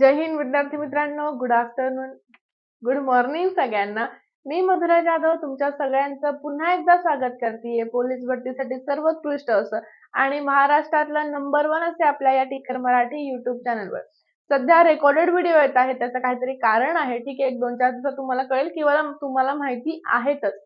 जय हिंद विद्यार्थी मित्रांनो. Good afternoon good morning सगळ्यांना. मी मधुरा जाधव तुमच्या सगळ्यांचं पुन्हा एकदा स्वागत करते. पोलीस भरतीसाठी सर्वोत्कृष्ट असं आणि महाराष्ट्रातला नंबर वन असे आपल्या या टीकर मराठी युट्यूब चॅनलवर सध्या रेकॉर्डेड व्हिडिओ येत आहे त्याचं काहीतरी कारण आहे. ठीक आहे एक दोन चार दिवसात तुम्हाला कळेल किंवा तुम्हाला माहिती आहेतच.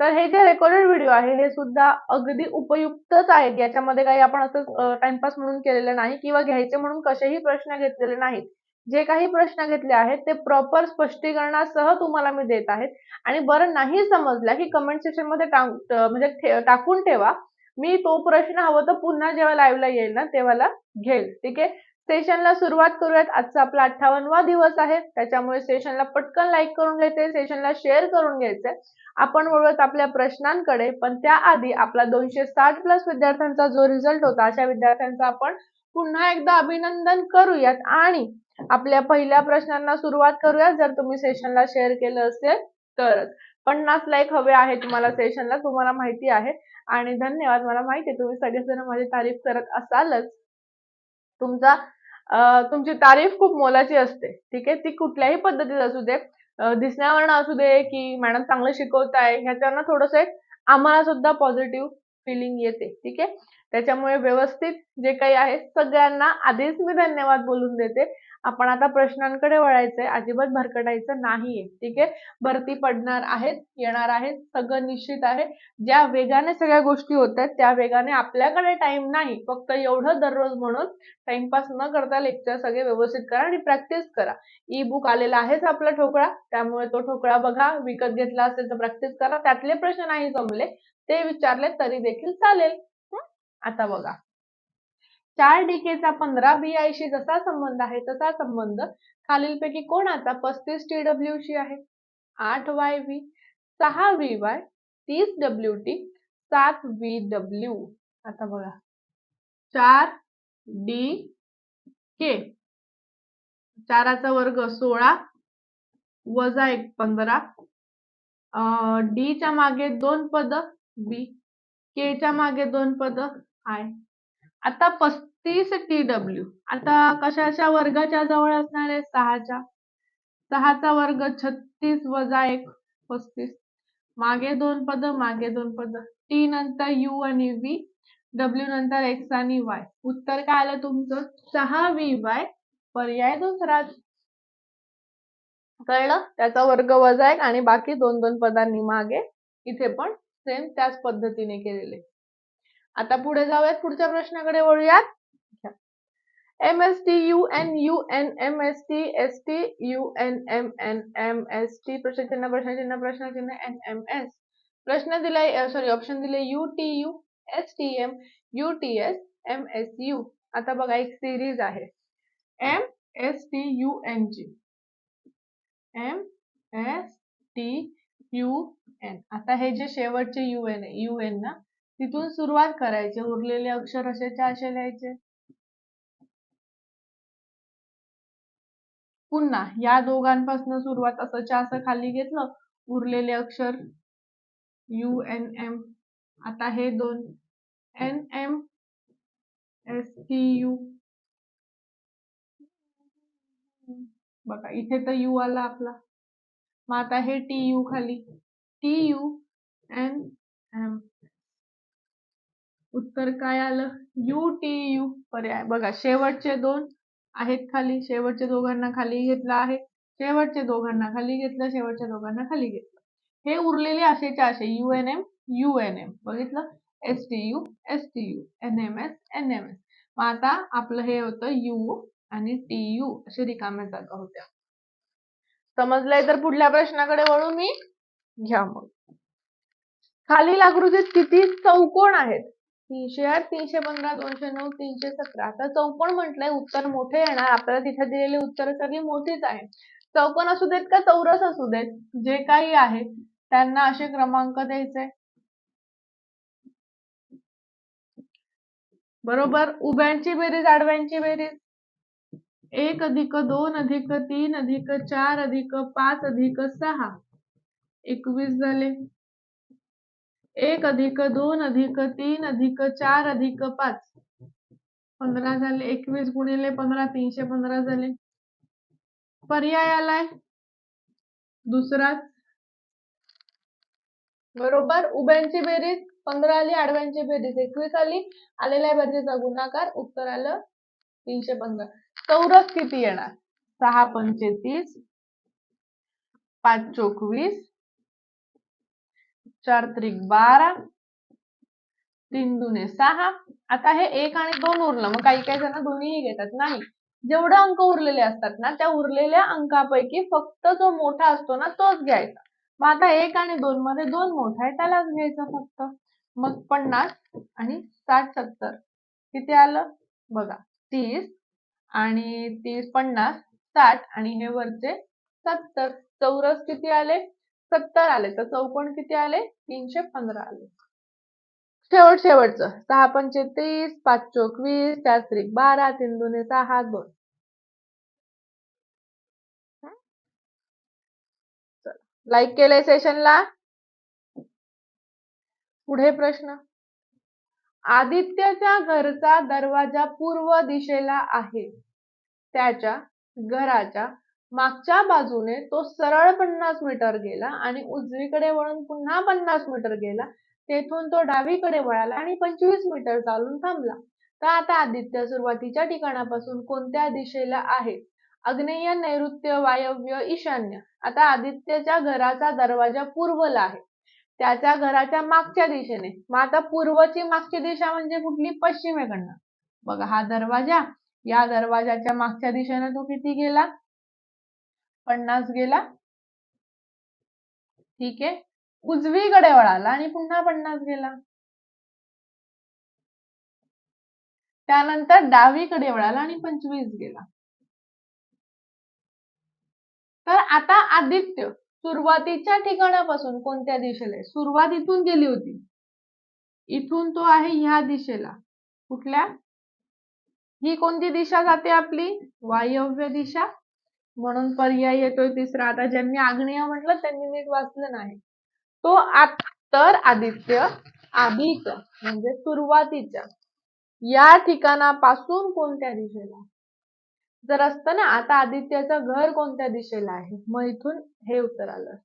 तर हे जे रेकॉर्डेड व्हिडिओ आहे हे सुद्धा अगदी उपयुक्तच आहेत. याच्यामध्ये काही आपण असं टाइमपास म्हणून केलेलं नाही किंवा घ्यायचे म्हणून कसेही प्रश्न घेतलेले नाहीत. जे काही प्रश्न घेतले आहेत ते प्रॉपर स्पष्टीकरणासह तुम्हाला मी देत आहेत. आणि बरं नाही समजलं की कमेंट सेक्शनमध्ये म्हणजे टाकून ठेवा. मी तो प्रश्न हवं तर पुन्हा जेव्हा लाईव्हला येईल ना तेव्हाला घेईल. ठीक आहे? सेशनला सुरुवात करूयात. आजचा आपला अठ्ठावन्नवा दिवस आहे. त्याच्यामुळे सेशनला पटकन लाईक करून घ्यायचे सेशनला शेअर करून घ्यायचे. आपण वळूयात आपल्या प्रश्नांकडे. पण त्याआधी आपला दोनशे साठ प्लस विद्यार्थ्यांचा जो रिझल्ट होता अशा विद्यार्थ्यांचा आपण पुन्हा एकदा अभिनंदन करूयात. आणि आपल्या पहिल्या प्रश्नांना सुरुवात करूयात. जर तुम्ही सेशनला शेअर केलं असेल तरच. पन्नास लाईक हवे आहे तुम्हाला सेशनला तुम्हाला माहिती आहे. आणि धन्यवाद मला माहिती आहे तुम्ही सगळेजण माझी तारीफ करत असालच. तुमचा तुमची तारीफ खूप मोलाची असते. ठीक आहे? ती कुठल्याही पद्धतीत असू दे. दिसण्यावरनं असू दे की मॅडम चांगलं शिकवताय. ह्याच्यावरनं थोडस एक आम्हाला सुद्धा पॉझिटिव्ह फिलिंग येते. ठीक आहे? त्याच्यामुळे व्यवस्थित जे काही आहे सगळ्यांना आधीच मी धन्यवाद बोलून देते. आपण आता प्रश्नांकडे वळायचंय. अजिबात भरकटायचं नाहीये. ठीक आहे? भरती पडणार आहेत येणार आहेत सगळं निश्चित आहे. ज्या वेगाने सगळ्या गोष्टी होत आहेत त्या वेगाने आपल्याकडे टाइम नाही. फक्त एवढं दररोज म्हणून टाइमपास न करता लेक्चर सगळे व्यवस्थित करा आणि प्रॅक्टिस करा. ई बुक आलेला आहेच आपला ठोकळा. त्यामुळे तो ठोकळा बघा. विकत घेतला असेल तर प्रॅक्टिस करा. त्यातले प्रश्न नाही जमले. ते विचारले तरी देखील चालेल. आता बघा. चार डीकेचा पंधरा शी जसा संबंध आहे तसा संबंध खालीलपैकी कोणाचा पस्तीस टी डब्ल्यू शी आहे. आठ वाय व्ही सहा व्ही वाय तीस डब्ल्यू टी सात व्ही डब्ल्यू आता बघा. चार डी के चाराचा वर्ग सोळा वजा एक पंधरा. डी च्या मागे दोन पद बी के च्या मागे दोन पद? आय आता पस्तीस टी डब्ल्यू आता कशाच्या वर्गाच्या जवळ असणार आहे? सहाच्या. सहाचा वर्ग छत्तीस वजा एक पस्तीस. मागे दोन पद मागे दोन पद. टी नंतर यू आणि व्ही डब्ल्यू नंतर एक्स आणि वाय उत्तर काय आलं तुमचं? सहा व्ही वाय पर्याय दुसरा. कळलं? त्याचा वर्ग वजा एक आणि बाकी दोन दोन पदांनी मागे. इथे पण सेम त्याच पद्धतीने केलेले. आता पुढे जाऊयात पुढच्या प्रश्नाकडे वळूयात. M S T U N U N M S T S T U N M N M S T प्रश्नचिन्ह प्रश्नचिन्ह प्रश्नचिन्ह एन एम एस प्रश्न दिलाय सॉरी ऑप्शन दिले U T U S T M U T S M S U आता बघा एक series आहे. M S T U N G M S T U N आता हे जे शेवटचे यू एन आहे यू एन ना तिथून सुरुवात करायचे उरलेले अक्षर असे असे लिहायचे. पुन्हा या दोघांपासून सुरुवात असं असं खाली घेतलं उरलेले अक्षर यू एन एम आता हे दोन N M S T U बघा इथे तर यू आला आपला. मग आता हे टी यू खाली. टी एन एम उत्तर काय आलं? यू टी यू पर्याय. बघा शेवटचे दोन आहेत खाली. शेवटच्या दोघांना खाली घेतलं आहे. शेवटचे दोघांना खाली घेतलं शेवटच्या दोघांना खाली घेतलं. हे उरलेले असेच्या असे U N M U N M. बघितलं? S T U S T U N M S N M S. मग आता आपलं हे होतं यू आणि टी यू. असे रिकाम्या जागा होत्या. समजलंय तर पुढल्या प्रश्नाकडे वळू मी. घ्या मग. खालील आकृतीत किती चौकोन आहेत? तीनशे आठ तीनशे पंधरा दोनशे नऊ तीनशे सतरा. आता चौकोन म्हटलंय उत्तर मोठे येणार. आपल्याला तिथे दिलेली उत्तर सगळी मोठीच आहे चौकोन असू देत का चौरस असू देत जे काही आहे त्यांना असे क्रमांक द्यायचे. बरोबर? उभ्यांची बेरीज आडव्यांची बेरीज. एक अधिक दोन अधिक तीन अधिक चार अधिक पाच अधिक सहा. एकवीस झाले. एक अधिक दोन अधिक तीन अधिक चार अधिक पाच. पंधरा झाले. एकवीस गुणिले पंधरा तीनशे पंधरा झाले. पर्याय आलाय. दुसरा बरोबर. उभ्यांची बेरीज. पंधरा आली आडव्यांची बेरीज. एकवीस आली. आलेल्या बेरीजचा गुणाकार. उत्तर आलं तीनशे पंधरा. चौरस किती येणार? सहा पंचेतीस. पाच चोवीस. चार त्रिक बारा तीन दुने सहा. आता हे एक आणि दोन उरलं. मग काही काही जण दोन्हीही घेतात. नाही. जेवढे अंक उरलेले असतात ना त्या उरलेल्या अंकापैकी फक्त जो मोठा असतो ना तोच घ्यायचा. मग आता एक आणि दोन मध्ये दोन मोठा आहे त्यालाच घ्यायचा फक्त. मग पन्नास आणि साठ सत्तर. किती आलं? बघा. तीस आणि तीस पन्नास साठ आणि हे वरचे सत्तर. चौरस किती आले? सत्तर आले तर चौकोन किती आले? तीनशे पंधरा आले. शेवट शेवटचं. सहा पंचे तीस पाच चोक वीस चार त्रिक बारा तीन दोन सहा दोन. लाईक केलंय सेशनला पुढे प्रश्न. आदित्यच्या घरचा दरवाजा पूर्व दिशेला आहे. त्याच्या घराच्या मागच्या बाजूने तो सरळ पन्नास मीटर गेला आणि उजवीकडे वळून पुन्हा पन्नास मीटर गेला. तेथून तो डावीकडे वळाला आणि पंचवीस मीटर चालून थांबला. तर आता आदित्य सुरुवातीच्या ठिकाणापासून कोणत्या दिशेला आहे? आग्नेय नैऋत्य वायव्य ईशान्य. आता आदित्यच्या घराचा दरवाजा पूर्वला आहे. त्याच्या घराच्या मागच्या दिशेने. मग आता पूर्वची मागची दिशा म्हणजे कुठली? पश्चिमेकडनं. बघा हा दरवाजा. या दरवाजाच्या मागच्या दिशेने तो किती गेला? पन्नास गेला. ठीक आहे. उजवीकडे वळाला आणि पुन्हा पन्नास गेला. त्यानंतर डावीकडे वळाला आणि पंचवीस गेला. तर आता आदित्य सुरुवातीच्या ठिकाणापासून कोणत्या दिशेला आहे? सुरुवात इथून गेली होती. इथून तो आहे ह्या दिशेला. कुठल्या? ही कोणती दिशा जाते आपली? वायव्य दिशा. म्हणून पर्याय येतोय तिसरा. आता ज्यांनी आग्नेय म्हटलं त्यांनी नीट वाचलं नाही. तो आत तर आदित्य आधीच म्हणजे सुरुवातीच्या. या ठिकाणापासून कोणत्या दिशेला? जर असतं ना आता आदित्याचं घर कोणत्या दिशेला आहे? मग इथून हे उत्तर आलं.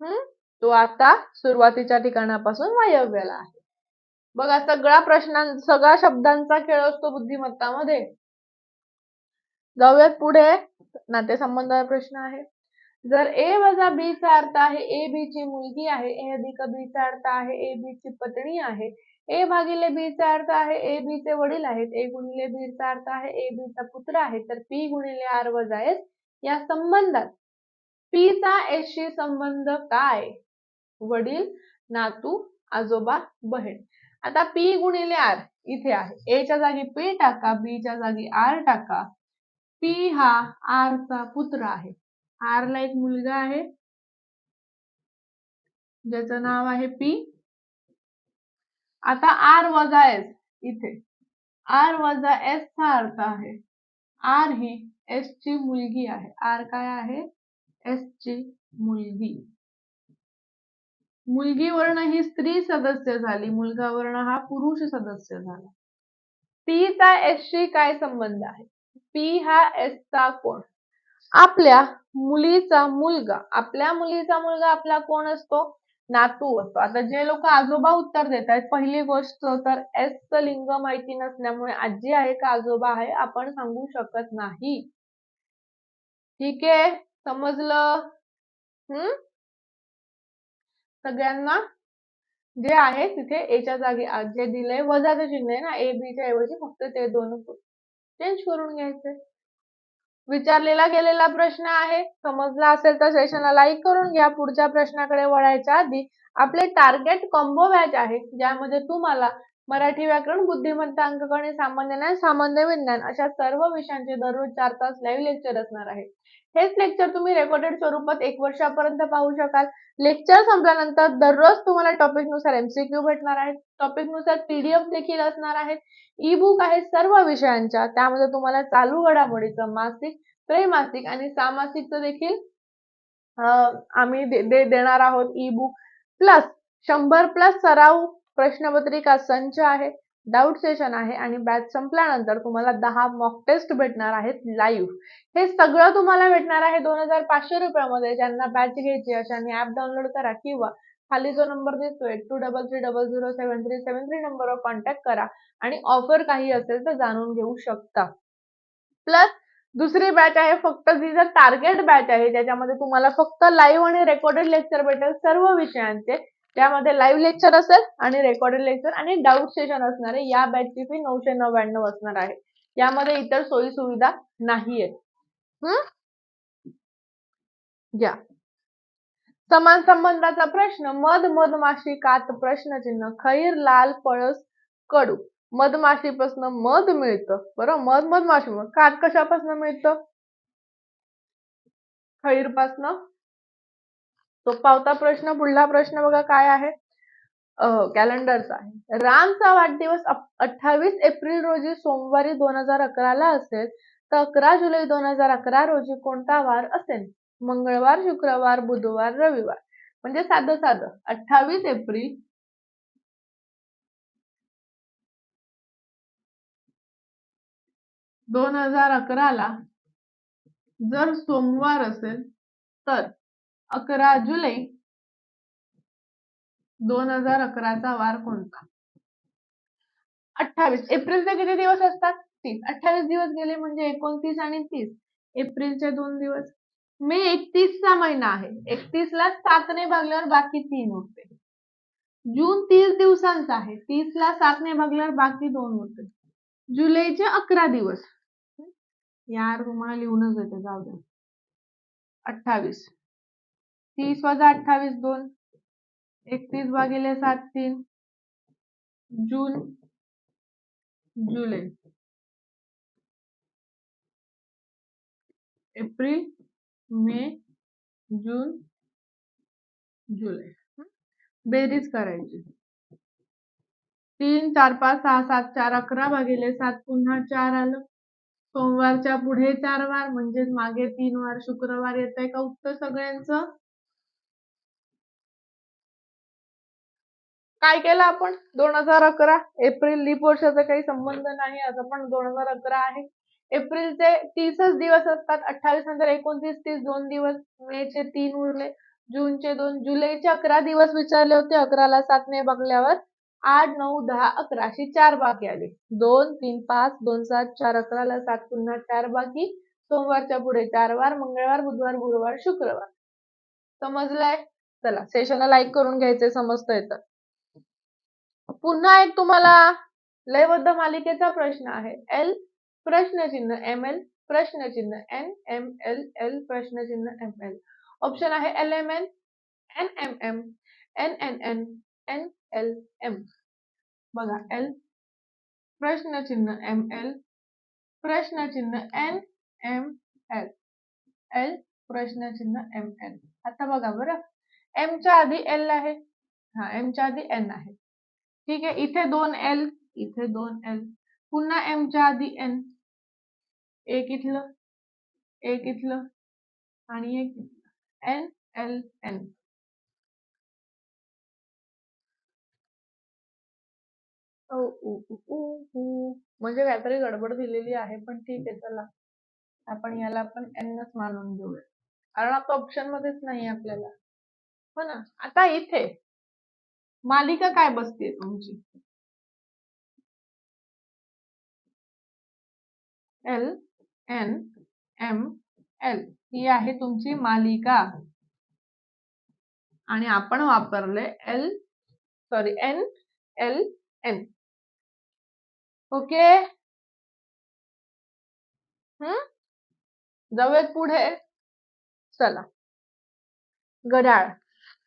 हम्म तो आता सुरुवातीच्या ठिकाणापासून वायव्याला आहे. बघा सगळा प्रश्नां सगळ्या शब्दांचा खेळ असतो बुद्धिमत्तामध्ये. जाऊयात पुढे. नातेसंबंधावर प्रश्न आहे. जर ए वजा बी चा अर्थ आहे ए बी ची मुलगी आहे ए अधिक बी चा अर्थ आहे ए बी ची पत्नी आहे ए भागिले बी चा अर्थ आहे ए बी चे वडील आहेत ए गुणिले बी चा अर्थ आहे ए बी चा पुत्र आहे तर पी गुणिले आर वजा एस या संबंधात. पी चा एस शी संबंध काय? वडील नातू आजोबा बहीण. आता पी गुणिले आर इथे आहे. ए च्या जागी पी टाका बी च्या जागी आर टाका. पी हा आर चा पुत्र आहे. आर ला एक मुलगा आहे. ज्याचं नाव आहे पी आता आर वजा एस इथे. आर वजा एस चा अर्थ आहे. आर ही एस ची मुलगी आहे. आर काय आहे? एस ची मुलगी. मुलगी वर्ण ही स्त्री सदस्य झाली. मुलगा वर्ण हा पुरुष सदस्य झाला. पी चा एस शी काय संबंध आहे? पी हा एस चा कोण आपल्या मुलीचा मुलगा आपल्या मुलीचा मुलगा आपला कोण असतो? नातू असतो. आता जे लोक आजोबा उत्तर देत आहेत पहिली गोष्ट तर एस च लिंग माहिती नसल्यामुळे आजी आहे का आजोबा आहे आपण सांगू शकत नाही. ठीक आहे? समजलं? हम्म सगळ्यांना? जे आहे तिथे एच्या जागी जे दिलंय वजाचं चिन्ह आहे ना ए बीच्या ऐवजी फक्त ते दोन चेंज करून घ्यायचे. विचारलेला गेलेला प्रश्न आहे. समजला असेल तर सेशनला लाईक करून घ्या. पुढच्या प्रश्नाकडे वळायच्या आधी आपले टार्गेट कॉम्बो बॅच आहे. ज्यामध्ये तुम्हाला मराठी व्याकरण बुद्धिमत्ता अंकगणित सामान्य ज्ञान सामान्य विज्ञान अशा सर्व विषयांचे दररोज चार तास लाईव्ह लेक्चर असणार आहे. हेच लेक्चर तुम्ही रेकॉर्डेड स्वरूपात एक वर्षापर्यंत पाहू शकाल. लेक्चर संपल्यानंतर दररोज तुम्हाला टॉपिकनुसार एमसीक्यू भेटणार आहेत टॉपिकनुसार पीडीएफ देखील असणार आहेत. ई बुक आहे सर्व विषयांच्या. त्यामध्ये तुम्हाला चालू घडामोडीचं मासिक त्रैमासिक आणि सामासिकचं देखील आम्ही दे देणार आहोत ई बुक प्लस शंभर प्लस सराव प्रश्नपत्रिका संच आहे. डाऊट सेशन आहे आणि बॅच संपल्यानंतर तुम्हाला दहा मॉक टेस्ट भेटणार आहेत लाईव्ह हे सगळं तुम्हाला भेटणार आहे दोन हजार पाचशे रुपयामध्ये. ज्यांना बॅच घ्यायची अशांनी ऍप डाउनलोड करा किंवा खाली जो नंबर दिसतोय two double three double zero seven three seven three नंबरवर कॉन्टॅक्ट करा आणि ऑफर काही असेल तर जाणून घेऊ शकता. प्लस दुसरी बॅच आहे फक्त जी जर टार्गेट बॅच आहे ज्याच्यामध्ये तुम्हाला फक्त लाईव्ह आणि रेकॉर्डेड लेक्चर भेटेल सर्व विषयांचे त्यामध्ये लाईव्ह लेक्चर असेल आणि रेकॉर्डेड लेक्चर आणि डाऊट सेशन असणार आहे. या बॅचची फी नऊशे नव्याण्णव असणार आहे. यामध्ये इतर सोयी सुविधा नाहीये. घ्या समान संबंधाचा प्रश्न मध मधमाशी कात प्रश्नचिन्ह खैर लाल पळस कडू. मधमाशीपासून मध मिळतं. बरं? मध मधमाशी कात कशापासून मिळतं? खैरपासनं तो पावता प्रश्न पुढला प्रश्न बघा काय आहे? कॅलेंडरचा आहे. रामचा वाढदिवस अठ्ठावीस एप्रिल रोजी सोमवारी दोन हजार अकराला असेल तर अकरा जुलै दोन हजार अकरा रोजी कोणता वार असेल? मंगळवार शुक्रवार बुधवार रविवार. म्हणजे साधं साधं. अठ्ठावीस एप्रिल दोन हजार अकराला जर सोमवार असेल तर अकरा जुलै दोन हजार अकराचा वार कोणता? अठ्ठावीस. एप्रिलचे किती दिवस असतात? तीस. अठ्ठावीस दिवस गेले म्हणजे एकोणतीस आणि तीस. एप्रिलचे दोन दिवस. मे एकतीसचा महिना आहे. एकतीस ला सातने भागल्यावर बाकी तीन होते. जून तीस दिवसांचा आहे. तीस ला सातने भागल्यावर बाकी दोन होते. जुलैचे अकरा दिवस. यार तुम्हाला लिहूनच येते जाऊ द्या. अठ्ठावीस. तीस वजा अठ्ठावीस दोन. एकतीस भागिले सात तीन. जून. जुलै. एप्रिल. मे. जून. जुलै. बेरीज करायची. तीन चार पाच सहा सात चार अकरा भागिले सात पुन्हा चार आलं. सोमवारच्या पुढे चार वार म्हणजेच मागे तीन वार शुक्रवार येत आहे का उत्तर सगळ्यांचं? काय केलं आपण? दोन हजार अकरा. एप्रिल लीप वर्षाचा काही संबंध नाही असं पण दोन हजार अकरा आहे. एप्रिलचे तीसच दिवस असतात. अठ्ठावीस नंतर एकोणतीस तीस दोन दिवस. मेचे तीन उरले. जूनचे दोन. जुलैचे अकरा दिवस विचारले होते. अकराला सातने बघल्यावर आठ नऊ दहा अकरा अशी चार बाकी आली. दोन तीन पाच दोन सात चार अकराला सात पुन्हा चार बाकी. सोमवारच्या पुढे चार वार. मंगळवार बुधवार गुरुवार शुक्रवार. समजलंय? चला सेशनला लाईक करून घ्यायचे समजतंय तर. पुन्हा एक तुम्हाला लयबद्ध मालिकेचा प्रश्न आहे. एल प्रश्नचिन्ह एम एल प्रश्नचिन्ह एन एम एल एल प्रश्नचिन्ह एम एल ऑप्शन आहे L M N N M M N N N N L M बघा एल प्रश्नचिन्ह एम एल प्रश्नचिन्ह एन एम एल एल प्रश्नचिन्ह एम एल आता बघा बरं. एमच्या आधी एल आहे. हा एमच्या आधी एन आहे. ठीक आहे. इथे दोन एल इथे दोन एल पुन्हा एमच्या आधी एन एक इथलं एक इथलं आणि एक एन एल एन म्हणजे काहीतरी गडबड दिलेली आहे पण ठीक आहे चला. आपण याला आपण एनच मानून घेऊया. कारण आता ऑप्शन मध्येच नाही आपल्याला. हो ना? आता इथे. मालिका काय बसते तुमची? एल एन एम एल ही आहे तुमची मालिका. आणि आपण वापरले L sorry N L N okay hmm जाऊयात पुढे. चला. घड्याळ.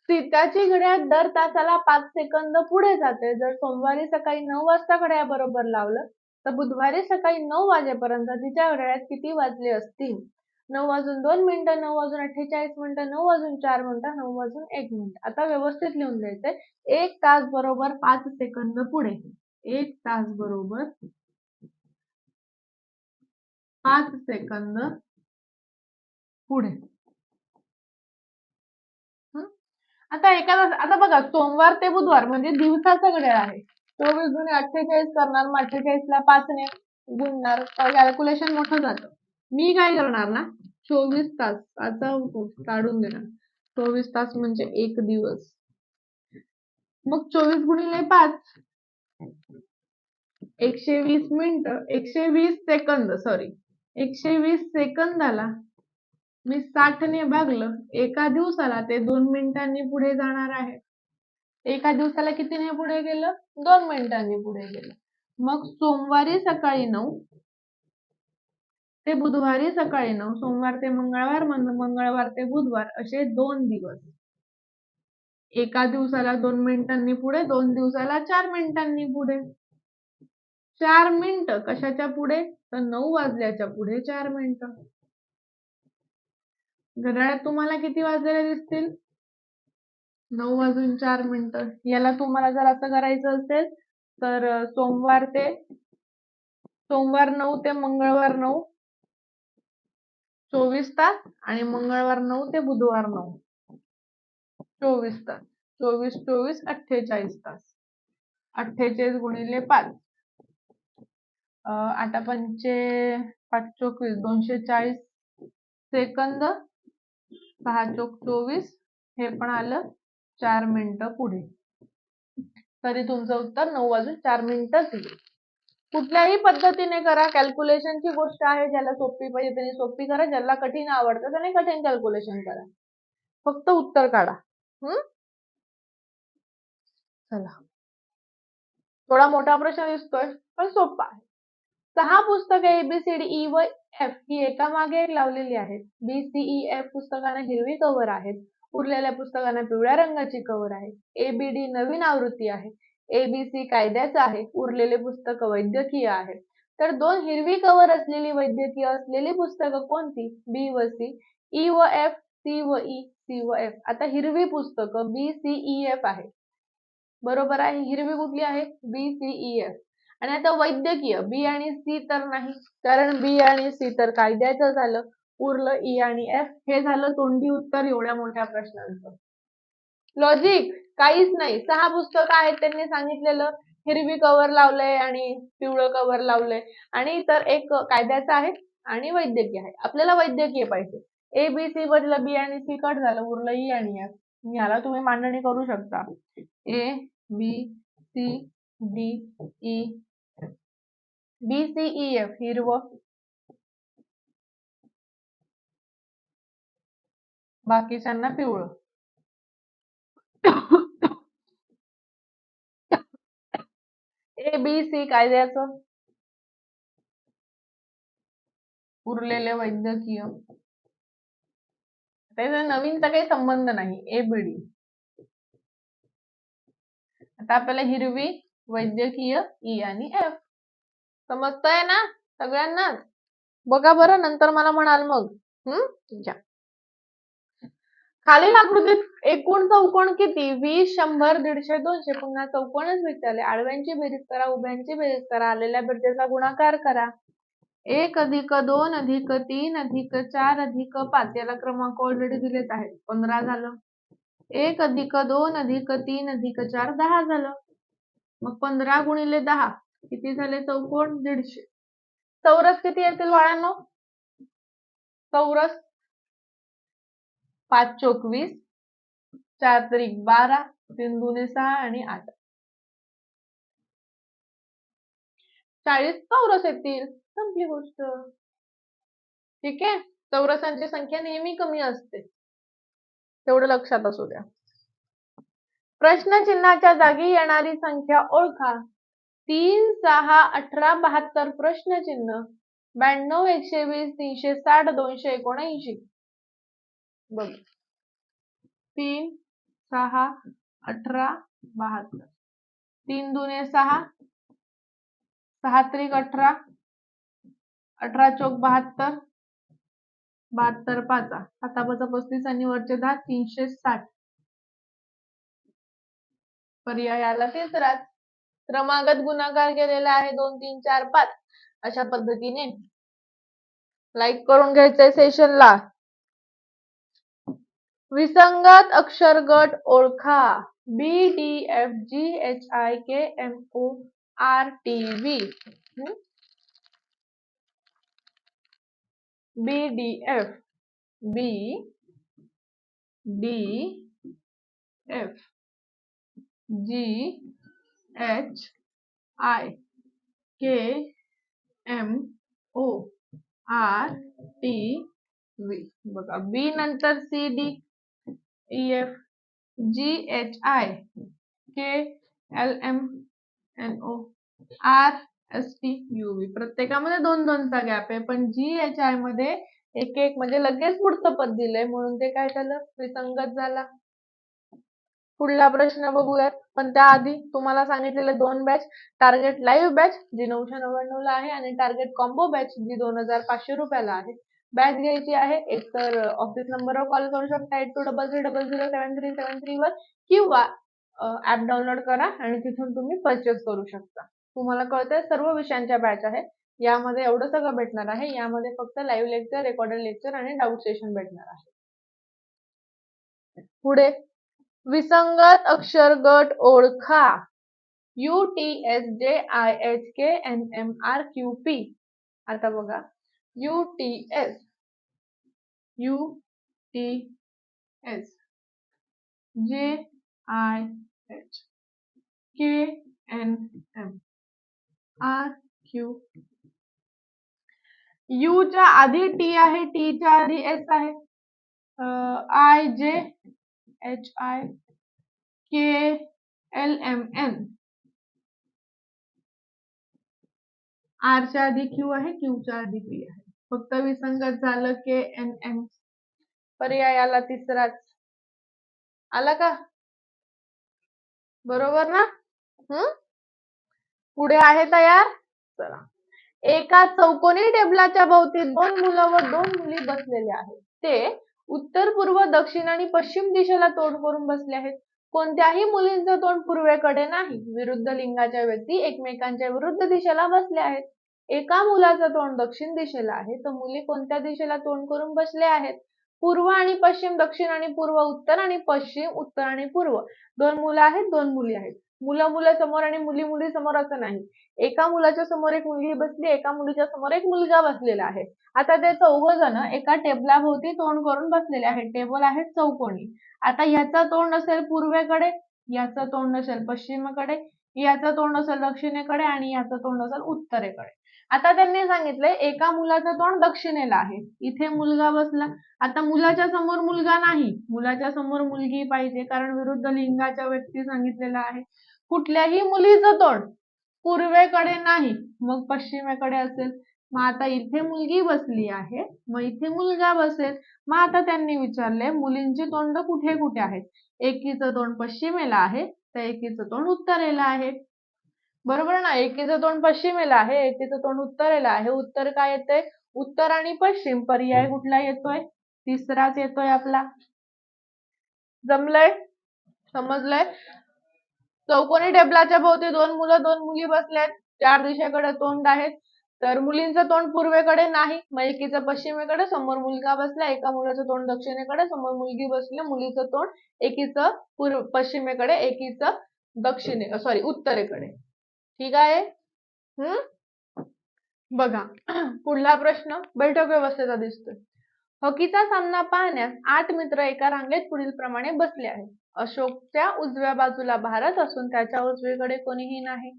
सीताची घड्याळ दर तासाला पाच सेकंद पुढे जाते. जर सोमवारी सकाळी नऊ वाजता घड्याळ बरोबर लावलं तर बुधवारी सकाळी नऊ वाजेपर्यंत तिच्या घड्याळात किती वाजले असतील? नऊ वाजून दोन मिनिटं नऊ वाजून अठ्ठेचाळीस मिनिटं नऊ वाजून चार मिनिटं नऊ वाजून एक मिनिट. आता व्यवस्थित लिहून द्यायचंय. एक तास बरोबर पाच सेकंद पुढे. एक तास बरोबर पाच सेकंद पुढे. आता एका आता बघा सोमवार ते बुधवार म्हणजे दिवसाचा घड्याळ आहे. चोवीस गुणे अठ्ठेचाळीस करणार मग अठ्ठेचाळीसला पाचने गुणणार कॅल्क्युलेशन मोठं जातं. मी काय करणार ना चोवीस तास आता काढून देणार. चोवीस तास म्हणजे एक दिवस. मग चोवीस गुणिले पाच एकशे वीस मिनिट एकशे वीस सेकंद सॉरी एकशे वीस सेकंदाला मी साठने भागलं. एका दिवसाला ते दोन मिनिटांनी पुढे जाणार आहे. एका दिवसाला कितीने पुढे गेलं? दोन मिनिटांनी पुढे गेलं. मग सोमवारी सकाळी नऊ ते बुधवारी सकाळी नऊ सोमवार ते मंगळवार मंगळवार ते बुधवार असे दोन दिवस. एका दिवसाला दोन मिनिटांनी पुढे दोन दिवसाला चार मिनिटांनी पुढे. चार मिनिट कशाच्या पुढे? तर नऊ वाजल्याच्या पुढे चार मिनिटं. घड्याळात तुम्हाला किती वाजलेले दिसतील? नऊ वाजून चार मिनिट. याला तुम्हाला जर असं करायचं असेल तर सोमवार ते सोमवार नऊ ते मंगळवार नऊ चोवीस तास आणि मंगळवार नऊ ते बुधवार नऊ. चोवीस तास. चोवीस चोवीस अठ्ठेचाळीस तास. अठ्ठेचाळीस गुणिले पाच. आता पंचे पाच चोवीस दोनशे चाळीस सेकंद. सहा चोक चोवीस हे पण आलं चार मिनिटं पुढे. तरी तुमचं उत्तर नऊ वाजून चार मिनिटच येईल कुठल्याही पद्धतीने करा कॅल्क्युलेशनची गोष्ट आहे ज्याला सोपी म्हणजे पाहिजे त्याने सोपी करा ज्याला कठीण आवडतं त्याने कठीण कॅल्क्युलेशन करा. फक्त उत्तर काढा. हम्म चला. थोडा मोठा प्रश्न दिसतोय पण सोपा आहे. सहा पुस्तके A B C D E व एफ ही एका मागे एक लावलेली आहेत. B C E e, F पुस्तकांना हिरवी कव्हर आहेत. उरलेल्या पुस्तकांना पिवळ्या रंगाची कव्हर आहे. ए बी डी नवीन आवृत्ती आहे. ए बी सी कायद्याचं आहे. उरलेले पुस्तक वैद्यकीय आहे तर दोन हिरवी कव्हर असलेली वैद्यकीय असलेली पुस्तकं कोणती? बी व सी ई e व एफ सी व e, ई सी व एफ आता हिरवी पुस्तकं बी सी ई एफ आहे. बरोबर आहे? हिरवी कुठली आहे? बी सी ई एफ आणि आता वैद्यकीय बी आणि सी तर नाही. कारण बी आणि सी तर कायद्याचं झालं. उरलं ई आणि एफ हे झालं तोंडी उत्तर एवढ्या मोठ्या प्रश्नांचं. लॉजिक काहीच नाही. सहा पुस्तकं आहेत त्यांनी सांगितलेलं. हिरवी कव्हर लावलंय आणि पिवळं कव्हर लावलंय. आणि इतर एक कायद्याचं आहे आणि वैद्यकीय आहे. आपल्याला वैद्यकीय पाहिजे. ए बी सी बदलं बी आणि सी कट झालं. उरलं ई आणि एफ याला तुम्ही मांडणी करू शकता. A B C D E e. B C E e, F हिरवं बाकीच्यांना पिवळं. ए बी सी काय द्यायचं? उरलेले वैद्यकीय. त्याचा नवीनचा काही संबंध नाही. A B D. आता आपल्याला हिरवी वैद्यकीय ई आणि एफ समजतंय ना सगळ्यांनाच? बघा बरं नंतर मला म्हणाल मग. हम्म घ्या खालील आकृतीत एकूण चौकोन किती? वीस शंभर दीडशे दोनशे. पुन्हा चौकोनच विचारले आडव्यांची बेरीज करा उभ्यांची बेरीज करा. आलेल्या बेरजेचा गुणाकार करा. एक अधिक दोन अधिक तीन अधिक चार अधिक पाच. याला क्रमांक ऑलरेडी दिलेत आहेत. पंधरा झालं. एक अधिक दोन अधिक तीन अधिक चार. दहा झालं. मग पंधरा गुणिले दहा किती झाले? चौकोन दीडशे. चौरस किती येतील बाळांनो? चौरस. पाच चोकवीस. चार त्रिक बारा तीन दुने सहा आणि आठ. चाळीस चौरस येतील. संपली गोष्ट. ठीक आहे? चौरसांची संख्या नेहमी कमी असते. तेवढं लक्षात असू द्या. प्रश्नचिन्हाच्या जागी येणारी संख्या ओळखा. तीन सहा अठरा बहात्तर प्रश्नचिन्ह. ब्याण्णव एकशे वीस तीनशे साठ दोनशे एकोणऐंशी. बघ. तीन सहा अठरा बहात्तर. तीन दुने सहा. सहा त्रिक अठरा. अठरा चौक बहात्तर. बहात्तर पाचा. हातापाचा पस्तीस आणि वरचे दहा तीनशे साठ. पर्याय आला. तिसराच क्रमागत गुणाकार केलेला आहे दोन तीन चार पाच. अशा पद्धतीने लाईक करून घ्यायचंय सेशनला विसंगत अक्षर गट ओळखा. B D F G H I K M O R T V B D F B D F G H I K M O R T V बघा बी नंतर C D E F G H I K L M N O R S T U V प्रत्येकामध्ये दोन दोनचा gap आहे पण जी H आयमध्ये एक एक म्हणजे लगेच पुढचं पद दिलंय म्हणून ते काय झालं? विसंगत झाला. पुढला प्रश्न बघूयात. पण त्याआधी तुम्हाला सांगितलेले दोन बॅच टार्गेट लाईव्ह बॅच जी नऊशे नव्याण्णव ला आहे आणि टार्गेट कॉम्बो बॅच जी दोन हजार पाचशे रुपयाला आहे. बॅच घ्यायची आहे एक तर ऑफिस नंबरवर कॉल करू शकता. Eight two double three double zero seven three seven three वर किंवा ऍप डाउनलोड करा आणि तिथून तुम्ही परचेस करू शकता. तुम्हाला कळतंय सर्व विषयांच्या बॅच आहे यामध्ये एवढं सगळं भेटणार आहे. यामध्ये फक्त लाईव्ह लेक्चर रेकॉर्डेड लेक्चर आणि डाऊट सेशन भेटणार आहे. पुढे विसंगत अक्षर गट ओळखा. U T S J I H K N M R Q P आता बघा. U T S U T S J I H K N M R Q U च्या आधी टी आहे टी च्या आधी एस आहे. I J H I K L M N R च्या आधी क्यू आहे क्यू च्या आधी पी आहे. फक्त विसंगत झालं के एन एम पर्याय आला तिसराच. आला का? बरोबर ना? हम्म पुढे आहे तयार? चला. एका चौकोनी टेबलाच्या भोवती दोन मुलं व दोन मुली बसलेले आहेत. ते उत्तर पूर्व दक्षिण आणि पश्चिम दिशेला तोंड करून बसले आहेत. कोणत्याही मुलींचं तोंड पूर्वेकडे नाही. विरुद्ध लिंगाच्या व्यक्ती एकमेकांच्या विरुद्ध दिशेला बसल्या आहेत. एका मुलाचं तोंड दक्षिण दिशेला आहे. तर मुली कोणत्या दिशेला तोंड करून बसले आहेत? पूर्व आणि पश्चिम दक्षिण आणि पूर्व उत्तर आणि पश्चिम उत्तर आणि पूर्व. दोन मुलं आहेत दोन मुली आहेत. मुलं मुलं समोर आणि मुली मुली समोर असं नाही. एका मुलाच्या समोर एक मुलगी बसली एका मुलीच्या समोर एक मुलगा बसलेला आहे. आता ते चौघ जण एका टेबलाभोवती तोंड करून बसलेले आहेत. टेबल आहे चौकोनी. आता याचा तोंड असेल पूर्वेकडे याचं तोंड असेल पश्चिमेकडे याचं तोंड असेल दक्षिणेकडे आणि याचं तोंड असेल उत्तरेकडे. आता त्यांनी सांगितलंय एका मुलाचं तोंड दक्षिणेला आहे. इथे मुलगा बसला. आता मुलाच्या समोर मुलगा नाही. मुलाच्या समोर मुलगी पाहिजे कारण विरुद्ध लिंगाच्या व्यक्ती सांगितलेला आहे. कुठल्याही मुलीचं तोंड पूर्वेकडे नाही मग पश्चिमेकडे असेल. मग आता इथे मुलगी बसली आहे मग इथे मुलगा बसेल. मग आता त्यांनी विचारले मुलींची तोंड कुठे कुठे आहेत? एकीचं तोंड पश्चिमेला आहे तर एकीचं तोंड उत्तरेला आहे. बरोबर ना? एकीचं तोंड पश्चिमेला आहे एकीचं तोंड उत्तरेला आहे. उत्तर काय येतंय? उत्तर आणि पश्चिम. पर्याय कुठला येतोय? तिसराच येतोय आपला. जमलंय? समजलंय? चौकोनी टेबलाच्या भोवती दोन मुलं दोन मुली बसल्यात. चार दिशेकडे तोंड आहेत. तर मुलींचं तोंड पूर्वेकडे नाही मग पश्चिमेकडे समोर मुलगा बसला एका मुलाचं तोंड दक्षिणेकडे समोर मुलगी बसली मुलीचं तोंड एकीचं पूर्व पश्चिमेकडे एकीचं दक्षिणे सॉरी उत्तरेकडे. ठीक आहे? हम्म बघा. पुढला प्रश्न. बैठक व्यवस्थेचा दिसतोय. हॉकीचा सामना पाहण्यास आठ मित्र एका रांगेत पुढील प्रमाणे बसले आहेत. अशोकच्या उजव्या बाजूला भारत असून त्याच्या उजवीकडे कोणीही नाही.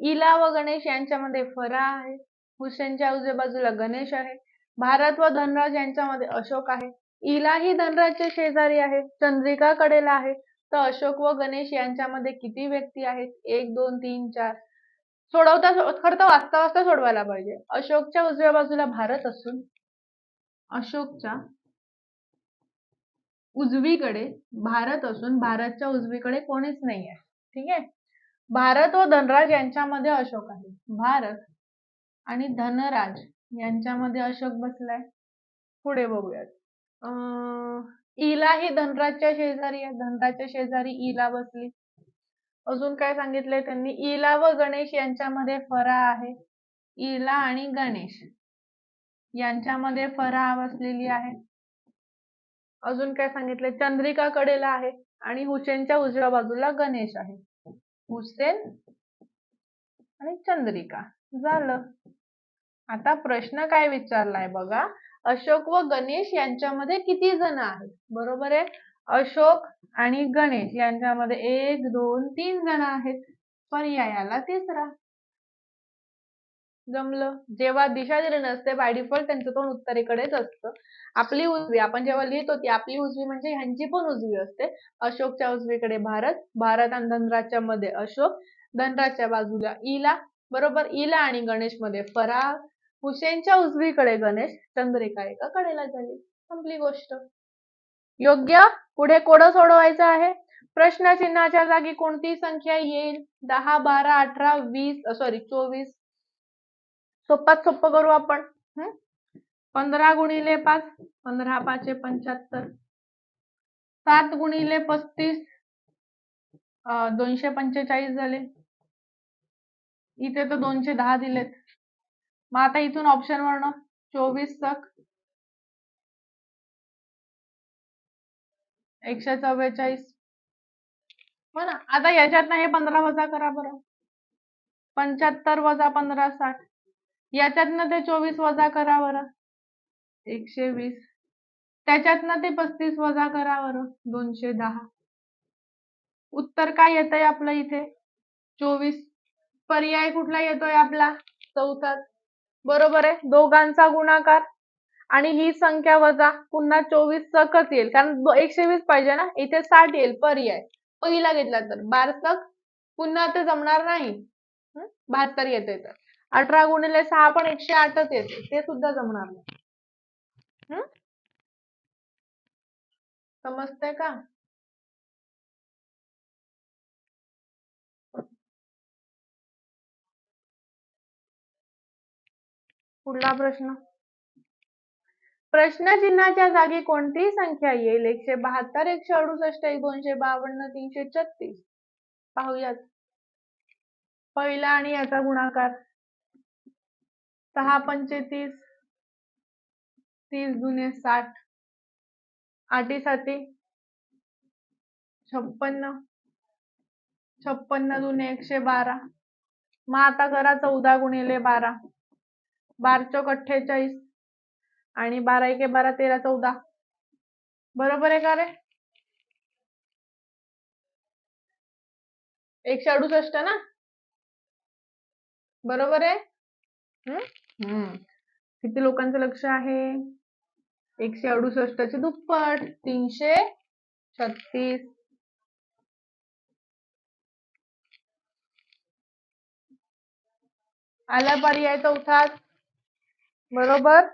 इला व गणेश यांच्यामध्ये फरा आहे. हुसेनच्या उजव्या बाजूला गणेश आहे. भारत व धनराज यांच्यामध्ये अशोक आहे. इला ही धनराजचे शेजारी आहे. चंद्रिका कडेला आहे. तर अशोक व गणेश यांच्यामध्ये किती व्यक्ती आहेत? एक दोन तीन चार. सोडवता खरं तर वाचता वाचता सोडवायला पाहिजे. अशोकच्या उजव्या बाजूला भारत असून अशोकच्या उजवीकडे भारत असून भारतच्या उजवीकडे कोणीच नाही आहे ठीक आहे? भारत व धनराज यांच्यामध्ये अशोक आहे. भारत आणि धनराज यांच्यामध्ये अशोक बसलाय. पुढे बघूयात. अं, इला ही धनराजच्या शेजारी आहे. धनराजच्या शेजारी इला बसली. अजून काय सांगितलंय त्यांनी? इला व गणेश यांच्यामध्ये फरा आहे. इला आणि गणेश. यांच्यामध्ये फरा बसलेली आहे. अजून काय सांगितलंय? चंद्रिका कडेला आहे आणि हुसेनच्या उजव्या बाजूला गणेश आहे. हुसेन आणि चंद्रिका. झालं. आता प्रश्न काय विचारलाय बघा? अशोक व गणेश यांच्यामध्ये किती जण आहेत? बरोबर आहे? अशोक आणि गणेश यांच्यामध्ये एक दोन तीन जण आहेत. पर्यायाला तिसरा. जमलं. जेव्हा दिशा दिली नसते बाय डिफॉल्ट त्यांचं तोंड उत्तरेकडेच असतं. आपली उजवी आपण जेव्हा लिहितो ती आपली उजवी म्हणजे ह्यांची पण उजवी असते. अशोकच्या उजवीकडे भारत भारत आणि धनराजच्या मध्ये अशोक धनराजच्या बाजूला इला बरोबर? इला आणि गणेशमध्ये फराग, हुसेनच्या उजवीकडे गणेश चंद्रिका एका कडेला झाली. संपली गोष्ट. योग्य? पुढे कोड सोडवायचं आहे? प्रश्न चिन्हाच्या जागी कोणती संख्या येईल? दहा बारा अठरा वीस सॉरी चोवीस. सोप्पात सोप्प करू आपण. पंधरा गुणिले पाच पंधरा पाचशे पंच्याहत्तर. सात गुणिले पस्तीस दोनशे पंचेचाळीस झाले. इथे तर दोनशे दहा दिलेत. मग आता इथून ऑप्शन वरनं चोवीस सक एकशे चव्वेचाळीस. हो ना. आता याच्यातनं हे पंधरा वजा करा बरं. पंच्याहत्तर वजा पंधरा साठ. याच्यातनं ते चोवीस वजा करा बरं. एकशे वीस. त्याच्यातनं ते पस्तीस वजा करा बरं. दोनशे दहा. उत्तर काय येत आहे आपलं इथे? चोवीस. पर्याय कुठला येतोय आपला? चौथा बरोबर आहे? दोघांचा गुणाकार. आणि ही संख्या वजा. पुन्हा चोवीस सकच येईल. कारण एकशे वीस पाहिजे ना? इथे साठ येईल. पर्याय. पहिला घेतला तर. बारसक पुन्हा ते जमणार नाही. बहात्तर येतोय तर. अठरा गुणिले सहा पण एकशे आठच येते. ते सुद्धा जमणार नाही. समजतंय का? पुढला प्रश्न. प्रश्न चिन्हाच्या जागी कोणतीही संख्या येईल? एकशे बहात्तर एकशे अडुसष्ट एक दोनशे बावन्न तीनशे छत्तीस. पाहूयात. पहिला आणि याचा गुणाकार. सहा पंचे तीस तीस साठ आठी साती छप्पन्न छप्पन्न जुने एकशे बारा. मग आता करा चौदा गुणिले बारा. बार चौक अठ्ठेचाळीस आणि बारा एके बारा तेरा चौदा. बरोबर आहे का रे? एकशे अडुसष्ट ना? बरोबर आहे? हम्म किती लोकांचं लक्ष आहे? एकशे अडुसष्टचे दुप्पट. तीनशे छत्तीस. आला पर्याय चौथाच बरोबर?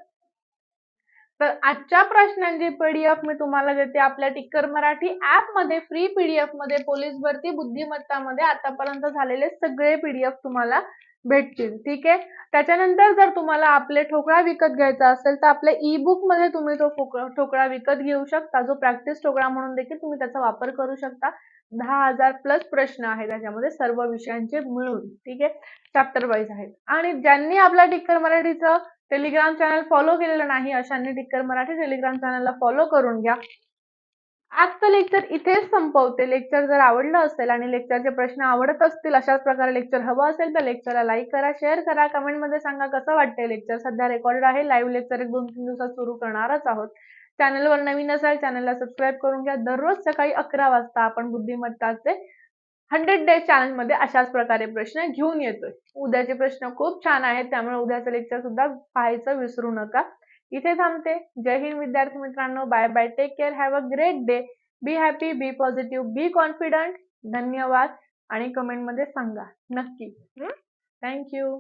तर आजच्या प्रश्नांची पीडीएफ मी तुम्हाला देते आपल्या टिक्कर मराठी ऍपमध्ये फ्री पीडीएफमध्ये पोलीस भरती बुद्धिमत्ता मध्ये आतापर्यंत झालेले सगळे पीडीएफ तुम्हाला भेटतील ठीक आहे? त्याच्यानंतर जर तुम्हाला आपले ठोकळा विकत घ्यायचा असेल तर आपल्या ई मध्ये तुम्ही तो ठोकळा विकत घेऊ शकता. जो प्रॅक्टिस ठोकळा म्हणून देखील तुम्ही त्याचा वापर करू शकता. दहा हजार प्लस प्रश्न आहेत त्याच्यामध्ये सर्व विषयांचे मिळून ठीक आहे? चॅप्टर वाईज आहेत. आणि ज्यांनी आपल्या टिक्कर मराठीचं टेलिग्राम चॅनल फॉलो केलेलं नाही अशांनी टिक्कर मराठी टेलिग्राम चॅनलला फॉलो करून घ्या. आजचं लेक्चर इथेच संपवते. लेक्चर जर आवडलं असेल आणि लेक्चरचे प्रश्न आवडत असतील अशाच प्रकारे लेक्चर हवं असेल तर लेक्चरला लाईक करा शेअर करा कमेंटमध्ये सांगा कसं वाटतंय लेक्चर. सध्या रेकॉर्डेड आहे लाईव्ह लेक्चर एक दोन तीन दिवसात सुरू करणारच आहोत. चॅनलवर नवीन असाल चॅनलला सबस्क्राईब करून घ्या. दररोज सकाळी अकरा वाजता आपण बुद्धिमत्ताचे हंड्रेड डेज चॅनलमध्ये मध्ये अशाच प्रकारे प्रश्न घेऊन येतोय. उद्याचे प्रश्न खूप छान आहेत त्यामुळे उद्याचं लेक्चर सुद्धा पाहायचं विसरू नका. इथे थांबते. जय हिंद विद्यार्थी मित्रांनो. Bye bye take care have a great day be happy be positive be confident धन्यवाद. आणि कमेंटमध्ये सांगा. नक्की. थँक्यू